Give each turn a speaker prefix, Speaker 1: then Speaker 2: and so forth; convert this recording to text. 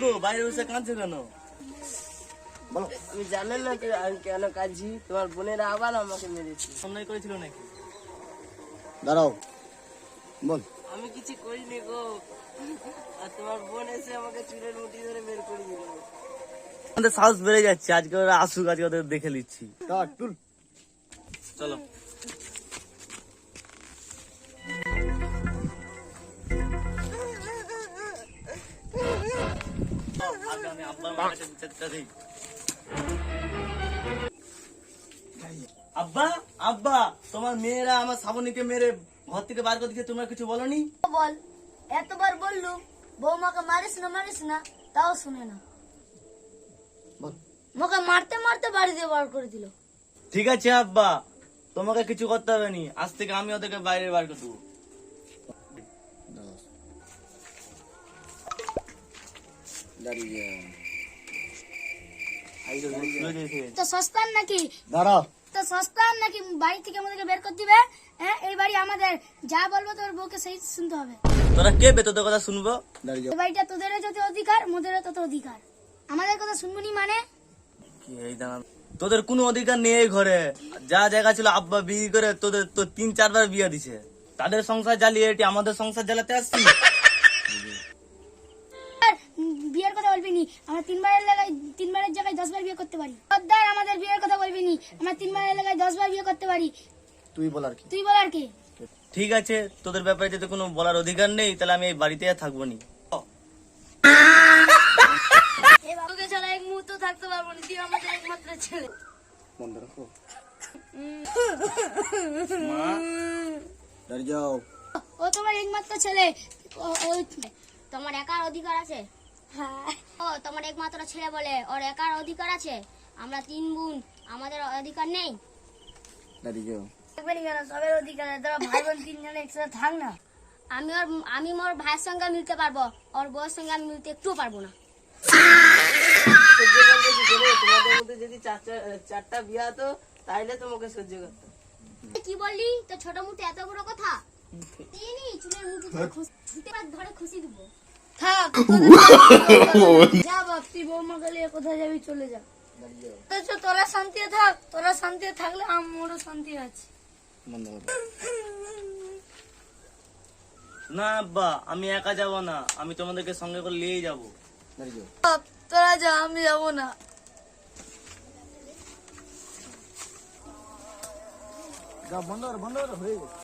Speaker 1: গো বাইরে বসে কাঁদছে কেন?
Speaker 2: বলো।
Speaker 3: তুমি জানেন না তো আমি কেন কাঁদছি? তোমার বোনেরা আবার আমাকে মেরেছে।
Speaker 1: অন্যায় করেছিল নাকি?
Speaker 2: দাঁড়াও বল।
Speaker 3: আমি কিছু করিনি গো। আর তোমার বোন এসে আমাকে চুলের মুঠি ধরে বের করে দিল।
Speaker 1: আমাদের সাহস বেড়ে যাচ্ছে আজকে ওরা আসুক আজকে ওদের দেখে নিচ্ছি। চলো। আমি আব্বার মার কাছে বিচারটা আব্বা আব্বা তোমার মেয়েরা আমার শ্রাবণীকে মেরে ঘর থেকে বার করে দিচ্ছে তোমরা কিছু বলনি?
Speaker 4: বল এতবার বললুম বৌমাকে মারিস না মারিস না তাও শুনে না। মোকে মারতে মারতে বাড়ি দিয়ে বার করে দিল।
Speaker 1: ঠিক আছে আব্বা তোমাকে কিছু করতে হবে নি। আজ থেকে আমি ওদেরকে বাইরে বার করে দেবো।
Speaker 4: তো সস্তান নাকি
Speaker 2: দাঁড়াও
Speaker 4: তো সস্তান নাকি বাড়ি থেকে আমাদেরকে বের করে দিবে হ্যাঁ এই বাড়ি আমাদের যা বলব তোর বউকে সেই শুনতে হবে
Speaker 1: তোরা কে বে তোদের কথা শুনব
Speaker 4: এই বাড়িটা তোদেরও যত অধিকার মোদেরও তত অধিকার আমাদের কথা শুনবনি মানে
Speaker 1: কি এই দাঁড়া তোদের কোনো অধিকার নেই ঘরে যা জায়গা ছিল আব্বা বিয়ে করে তোদের তো তিন চারবার বিয়ে দিছে। তাদের সংসার জ্বালিয়ে এটি আমাদের সংসার জ্বালাতে আসছি।
Speaker 4: বিয়ের কথা বলবি নি? আমরা তিনবারের লাগাই তিনবারের জায়গায় দশবার বিয়ে করতে পারি। সর্দার আমাদের বিয়ের কথা বলবি নি? আমরা তিনবারের লাগায় দশবার বিয়ে করতে পারি।
Speaker 2: তুই বল আর কি।
Speaker 4: তুই বল আর কি।
Speaker 1: ঠিক আছে তোদের ব্যাপারে যদি কোনো বলার অধিকার নেই তাহলে আমি এই বাড়িতে আর থাকব নি।
Speaker 4: এই ছাড়া এক মুহূর্ত থাকতে পারব না তুই আমাদের একমাত্র ছেলে।
Speaker 2: বন্ধ রাখো।
Speaker 1: মা
Speaker 2: দাঁড়িয়ে যাও।
Speaker 4: ও তোমার একমাত্র ছেলে।
Speaker 5: তোমার একার অধিকার আছে? ও তোমার একমাত্র ছেলে বলে। ওর একার অধিকার আছে। আমরা তিন বোন। আমাদের অধিকার নেই।
Speaker 2: দাঁড়িয়ে যাও
Speaker 4: থাকবে না কেন? সবের অধিকার তোরা ভাই বোন তিনজনে একসাথে থাক না।
Speaker 5: আমি ওর আমি মোর ভাইয়ের সঙ্গে মিলতে পারব। ওর বউয়ের সঙ্গে আমি মিলতে একটুও পারব না।
Speaker 3: কি তোমাদের মধ্যে যদি চারটা চারটা হতো তাইলে তোমাকে সহ্য করতো
Speaker 5: কি বললি? তো ছোট মুঠে এত বড় কথা? তিনি চুলের মুঠি ধরে খুশ- ধরে খুশি দিব।
Speaker 4: থাক যা বাপ বৌমা গেলে কোথায় যাবি চলে যা।
Speaker 2: দাঁড়িয়ে যাও
Speaker 4: অথচ তোরা শান্তিতে থাক তোরা শান্তিতে থাকলে আমারও শান্তি আছে।
Speaker 1: না আব্বা আমি একা যাব না। আমি তোমাদেরকে সঙ্গে করে নিয়ে যাব।
Speaker 4: তোরা যা আমি যাব না।
Speaker 2: যা বন্ধ বন্ধ হয়ে গেছে।